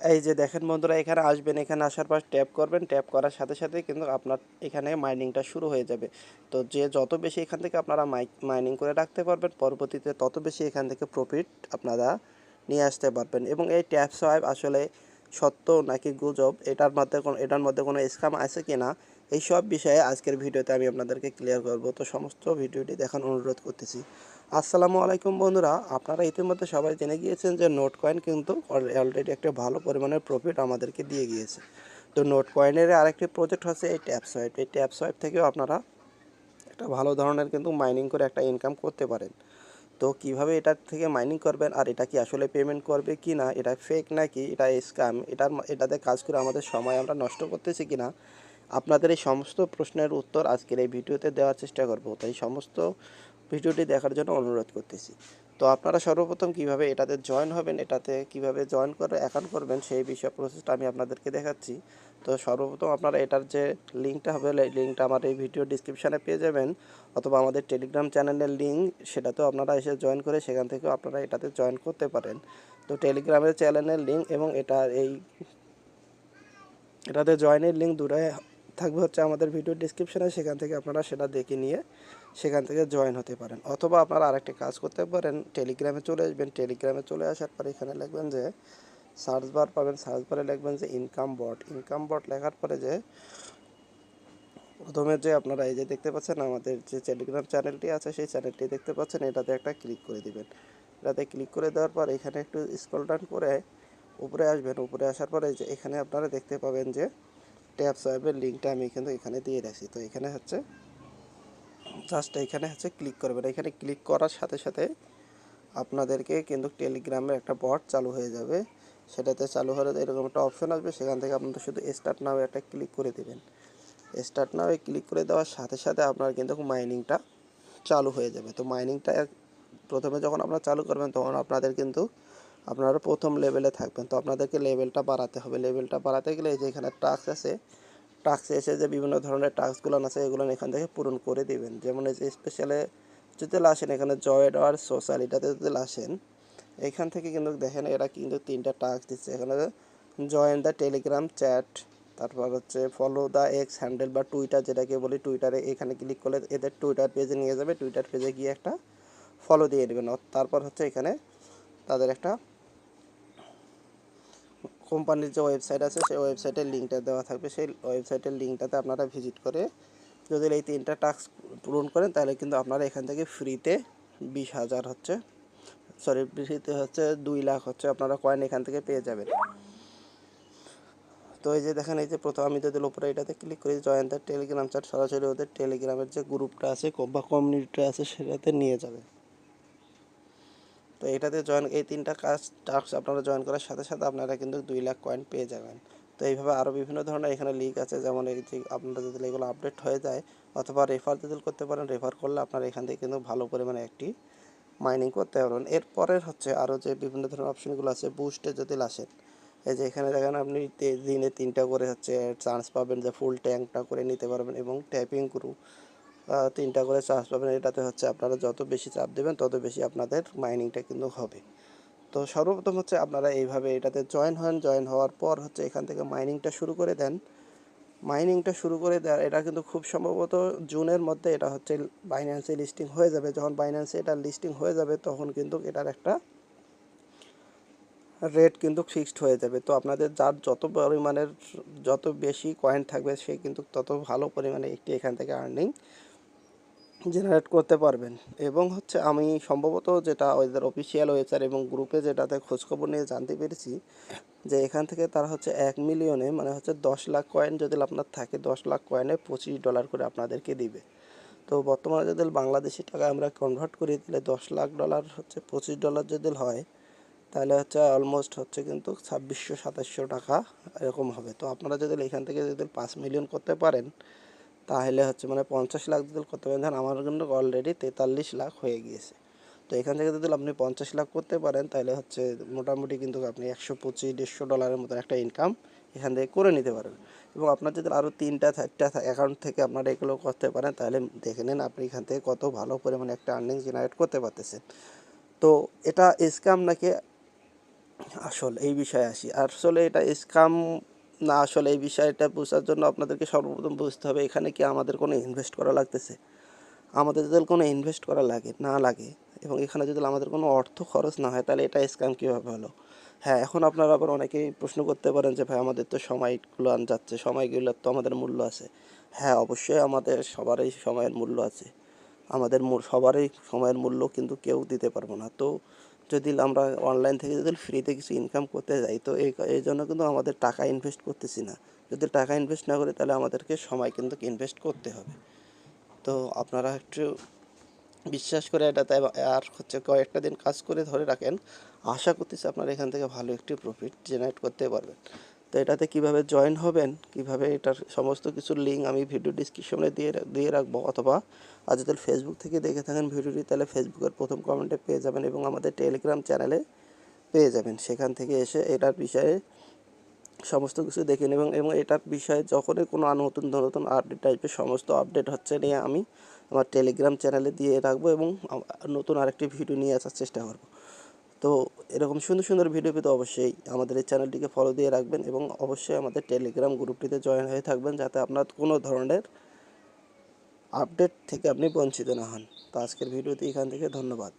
এই যে দেখেন বন্ধুরা, এখানে আসবেন, এখানে আসার পর ট্যাপ করবেন ট্যাপ করার সাথে সাথে কিন্তু আপনার এখানে মাইনিংটা শুরু হয়ে যাবে। তো যে যত বেশি এখান থেকে আপনারা মাইনিং করে রাখতে পারবেন, পরবর্তীতে তত বেশি এখান থেকে প্রফিট আপনারা নিয়ে আসতে পারবেন। এবং এই ট্যাপ সোয়াইপ আসলে সত্য নাকি গুজব, এটার মধ্যে কোনো, এটার মধ্যে কোনো স্ক্যাম আছে কি না এই সব বিষয়ে আজকের ভিডিওতে আমি আপনাদেরকে ক্লিয়ার করব। তো সমস্ত ভিডিওটি দেখার অনুরোধ করতেছি। আসসালামু আলাইকুম বন্ধুরা, আপনারা ইতিমধ্যে সবাই জেনে গিয়েছেন যে নোট কয়েন কিন্তু অলরেডি একটা ভালো পরিমাণের প্রফিট আমাদেরকে দিয়ে গিয়েছে। তো নোট কয়েনের আরেকটি প্রজেক্ট হচ্ছে এই ট্যাপ সোয়াইপ এই ট্যাপ সোয়াইপ থেকেও আপনারা একটা ভালো ধরনের কিন্তু মাইনিং করে একটা ইনকাম করতে পারেন। তো কীভাবে এটার থেকে মাইনিং করবেন আর এটা কি আসলে পেমেন্ট করবে কি না, এটা ফেক নাকি, এটা স্ক্যাম এটার এটাতে কাজ করে আমাদের সময় আমরা নষ্ট করতেছি কি না আপনাদের এই সমস্ত প্রশ্নের উত্তর আজকের এই ভিডিওতে দেওয়ার চেষ্টা করব। তাই সমস্ত ভিডিওটি দেখার জন্য অনুরোধ করতেছি। তো আপনারা সর্বপ্রথম কীভাবে এটাতে জয়েন হবেন, এটাতে কীভাবে জয়েন করে অ্যাকাউন্ট করবেন, সেই বিষয়ে প্রসেসটা আমি আপনাদেরকে দেখাচ্ছি। তো সর্বপ্রথম আপনারা এটার যে লিঙ্কটা হবে লিঙ্কটা আমার এই ভিডিও ডিসক্রিপশানে পেয়ে যাবেন। অথবা আমাদের টেলিগ্রাম চ্যানেলের লিঙ্ক সেটাতেও আপনারা এসে জয়েন করে সেখান থেকেও আপনারা এটাতে জয়েন করতে পারেন। তো টেলিগ্রামের চ্যানেলের লিঙ্ক এবং এটা এই, এটাতে জয়েনের লিঙ্ক দুটাই থাকবে হচ্ছে আমাদের ভিডিও ডিসক্রিপশানে সেখান থেকে আপনারা সেটা দেখে নিয়ে সেখান থেকে জয়েন হতে পারেন। অথবা আপনারা আরেকটি কাজ করতে পারেন টেলিগ্রামে চলে আসবেন। টেলিগ্রামে চলে আসার পরে এখানে লিখবেন যে সার্চ বার পাবেন। সার্চ বারে লিখবেন যে ইনকাম বট ইনকাম বট লেখার পরে যে, প্রথমে যে আপনারা এই যে দেখতে পাচ্ছেন, আমাদের যে টেলিগ্রাম চ্যানেলটি আছে, সেই চ্যানেলটি দেখতে পাচ্ছেন। এটাতে একটা ক্লিক করে দিবেন। এটাতে ক্লিক করে দেওয়ার পর এখানে একটু স্ক্রল ডাউন করে উপরে আসবেন। উপরে আসার পরে যে, এখানে আপনারা দেখতে পাবেন যে ট্যাপ সোয়াইপের লিঙ্কটা আমি কিন্তু এখানে দিয়ে রাখছি। তো এখানে হচ্ছে জাস্ট এখানে হচ্ছে ক্লিক করবেন। এখানে ক্লিক করার সাথে সাথে আপনাদেরকে কিন্তু টেলিগ্রামের একটা বট চালু হয়ে যাবে। সেটাতে চালু হলে এরকম একটা অপশন আসবে। সেখান থেকে আপনারা শুধু স্টার্ট নাও একটা ক্লিক করে দেবেন। স্টার্ট নাও ক্লিক করে দেওয়ার সাথে সাথে আপনার কিন্তু মাইনিংটা চালু হয়ে যাবে। তো মাইনিংটা প্রথমে যখন আপনারা চালু করবেন, তখন আপনাদের কিন্তু আপনারা প্রথম লেভেলে থাকবেন। তো আপনাদেরকে লেভেলটা বাড়াতে হবে। লেভেলটা বাড়াতে গেলে এই যে এখানে টাস্ক আছে টাস্ক এসে যে বিভিন্ন ধরনের টাস্কগুলো আছে, এগুলো এখান থেকে পূরণ করে দিবেন। যেমন এই যে স্পেশালে যদি আসেন, এখানে জয়েড আর সোশ্যাল এটাতে যদি আসেন, এখান থেকে কিন্তু দেখেন এরা কিন্তু তিনটা টাস্ক দিচ্ছে। এখানে জয়েন দ্য টেলিগ্রাম চ্যাট তারপর হচ্ছে ফলো দ্য এক্স হ্যান্ডেল বা টুইটার যেটাকে বলি টুইটারে এখানে ক্লিক করলে এদের টুইটার পেজে নিয়ে যাবে। টুইটার পেজে গিয়ে একটা ফলো দিয়ে নেবেন তারপর হচ্ছে এখানে তাদের একটা কোম্পানির যে ওয়েবসাইট আছে, সেই ওয়েবসাইটের লিঙ্কটা দেওয়া থাকবে। সেই ওয়েবসাইটের লিঙ্কটাতে আপনারা ভিজিট করে যদি এই তিনটা টাস্ক পূরণ করেন, তাহলে কিন্তু আপনারা এখান থেকে ফ্রিতে বিশ হাজার হচ্ছে, সরি, ফ্রিতে হচ্ছে দুই লাখ হচ্ছে আপনারা কয়েন এখান থেকে পেয়ে যাবেন। তো এই যে দেখেন, এই যে প্রথম আমি যদি উপরে এটাতে ক্লিক করি জয়েন টেলিগ্রাম চ্যাট সরাসরি ওদের টেলিগ্রামের যে গ্রুপটা আছে বা কমিউনিটিটা আছে, সেটাতে নিয়ে যাবে তো এটাতে জয়েন এই তিনটা কাজ টাস্ক আপনারা জয়েন করার সাথে সাথে আপনারা কিন্তু দুই লাখ কয়েন পেয়ে যাবেন। তো এইভাবে আরও বিভিন্ন ধরনের এখানে লিঙ্ক আছে, যেমন এই যে আপনারা যদি এগুলো আপডেট হয়ে যায়, অথবা রেফার যদি করতে পারেন রেফার করলে আপনারা এখান থেকে কিন্তু ভালো পরিমাণে একটি মাইনিং করতে পারবেন। এরপরের হচ্ছে আরও যে বিভিন্ন ধরনের অপশনগুলো আছে বুস্টে যদি আসেন এই যে এখানে দেখেন আপনি দিনে তিনটা করে হচ্ছে চান্স পাবেন যে ফুল ট্যাঙ্কটা করে নিতে পারবেন এবং ট্যাপিং গ্রুপ তিনটা করে চার্জ পাবেন। এটাতে হচ্ছে আপনারা যত বেশি চাপ দেবেন, তত বেশি আপনাদের মাইনিংটা কিন্তু হবে। তো সর্বপ্রথম হচ্ছে আপনারা এইভাবে এটাতে জয়েন হন। জয়েন হওয়ার পর হচ্ছে এখান থেকে মাইনিংটা শুরু করে দেন। মাইনিংটা শুরু করে দেওয়ার, এটা কিন্তু খুব সম্ভবত জুনের মধ্যে এটা হচ্ছে বাইন্যান্সে লিস্টিং হয়ে যাবে। যখন বাইন্যান্সে এটা লিস্টিং হয়ে যাবে, তখন কিন্তু এটার একটা রেট কিন্তু ফিক্সড হয়ে যাবে। তো আপনাদের যার যত পরিমাণের, যত বেশি কয়েন থাকবে, সে কিন্তু তত ভালো পরিমাণে একটি এখান থেকে আর্নিং জেনারেট করতে পারবেন। এবং হচ্ছে আমি সম্ভবত যেটা ওদের অফিসিয়াল ওয়েবসাইট এবং গ্রুপে যেটাতে খোঁজখবর নিয়ে জানতে পেরেছি, যে এখান থেকে তারা হচ্ছে এক মিলিয়নে মানে হচ্ছে দশ লাখ কয়েন যদি আপনার থাকে, দশ লাখ কয়েনে পঁচিশ ডলার করে আপনাদেরকে দিবে। তো বর্তমানে যদি বাংলাদেশি টাকা আমরা কনভার্ট করি, তাহলে দশ লাখ ডলার হচ্ছে পঁচিশ ডলার যদি হয়, তাহলে হচ্ছে অলমোস্ট হচ্ছে কিন্তু ছাব্বিশশো সাতাশশো টাকা এরকম হবে। তো আপনারা যদি এখান থেকে যদি পাঁচ মিলিয়ন করতে পারেন তাহলে হচ্ছে মানে পঞ্চাশ লাখ যদি করতে পারেন ধরেন আমার কিন্তু অলরেডি তেতাল্লিশ লাখ হয়ে গিয়েছে। তো এখান থেকে যদি আপনি পঞ্চাশ লাখ করতে পারেন, তাহলে হচ্ছে মোটামুটি কিন্তু আপনি একশো পঁচিশ, দেড়শো ডলারের মতো একটা ইনকাম এখান থেকে করে নিতে পারবেন। এবং আপনার যদি আরও তিনটা, চারটা অ্যাকাউন্ট থেকে আপনারা এগুলো করতে পারেন, তাহলে দেখে নিন আপনি এখান থেকে কত ভালো পরিমাণে একটা আর্নিং জেনারেট করতে পারতেছেন। তো এটা স্ক্যাম নাকি? আসল, এই বিষয়ে আসি। আসলে এটা স্কাম না, আসলে এই বিষয়টা বোঝার জন্য আপনাদেরকে সর্বপ্রথম বুঝতে হবে, এখানে কি আমাদের কোনো ইনভেস্ট করা লাগতেছে? আমাদের যদি কোনো ইনভেস্ট করা লাগে, না লাগে, এবং এখানে যদি আমাদের কোনো অর্থ খরচ না হয়, তাহলে এটা স্ক্যাম কীভাবে হলো? হ্যাঁ এখন আপনারা আবার অনেকেই প্রশ্ন করতে পারেন যে, ভাই, আমাদের তো সময়গুলো আন যাচ্ছে, সময়গুলোর তো আমাদের মূল্য আছে। হ্যাঁ অবশ্যই আমাদের সবারই সময়ের মূল্য আছে। আমাদের সবারই সময়ের মূল্য কিন্তু কেউ দিতে পারব না। তো যদি আমরা অনলাইন থেকে যদি ফ্রিতে কিছু ইনকাম করতে যাই, তো এই এই জন্য কিন্তু আমাদের টাকা ইনভেস্ট করতেছি না। যদি টাকা ইনভেস্ট না করি, তাহলে আমাদেরকে সময় কিন্তু ইনভেস্ট করতে হবে। তো আপনারা একটু বিশ্বাস করে এটাতে আর হচ্ছে কয়েকটা দিন কাজ করে ধরে রাখেন। আশা করতেছি আপনারা এখান থেকে ভালো একটি প্রফিট জেনারেট করতে পারবেন। তো এটাতে কীভাবে জয়েন হবেন, কীভাবে এটার সমস্ত কিছু লিঙ্ক আমি ভিডিও ডিসক্রিপশনে দিয়ে দিয়ে রাখব, অথবা আর যদি ফেসবুক থেকে দেখে থাকেন ভিডিওটি, তাহলে ফেসবুকের প্রথম কমেন্টে পেয়ে যাবেন এবং আমাদের টেলিগ্রাম চ্যানেলে পেয়ে যাবেন। সেখান থেকে এসে এটার বিষয়ে সমস্ত কিছু দেখে নেবেন এবং এটার বিষয়ে যখনই কোনো নতুন নতুন আপডেট টাইপের সমস্ত আপডেট হচ্ছে নিয়ে আমি আমার টেলিগ্রাম চ্যানেলে দিয়ে রাখব এবং নতুন আরেকটি ভিডিও নিয়ে আসার চেষ্টা করব। তো এরকম সুন্দর সুন্দর ভিডিও পেতে অবশ্যই আমাদের এই চ্যানেলটিকে ফলো দিয়ে রাখবেন এবং অবশ্যই আমাদের টেলিগ্রাম গ্রুপটিতে জয়েন হয়ে থাকবেন যাতে আপনার কোনো ধরনের আপডেট থেকে আপনি বঞ্চিত না হন। তো আজকের ভিডিওতে এখান থেকে ধন্যবাদ।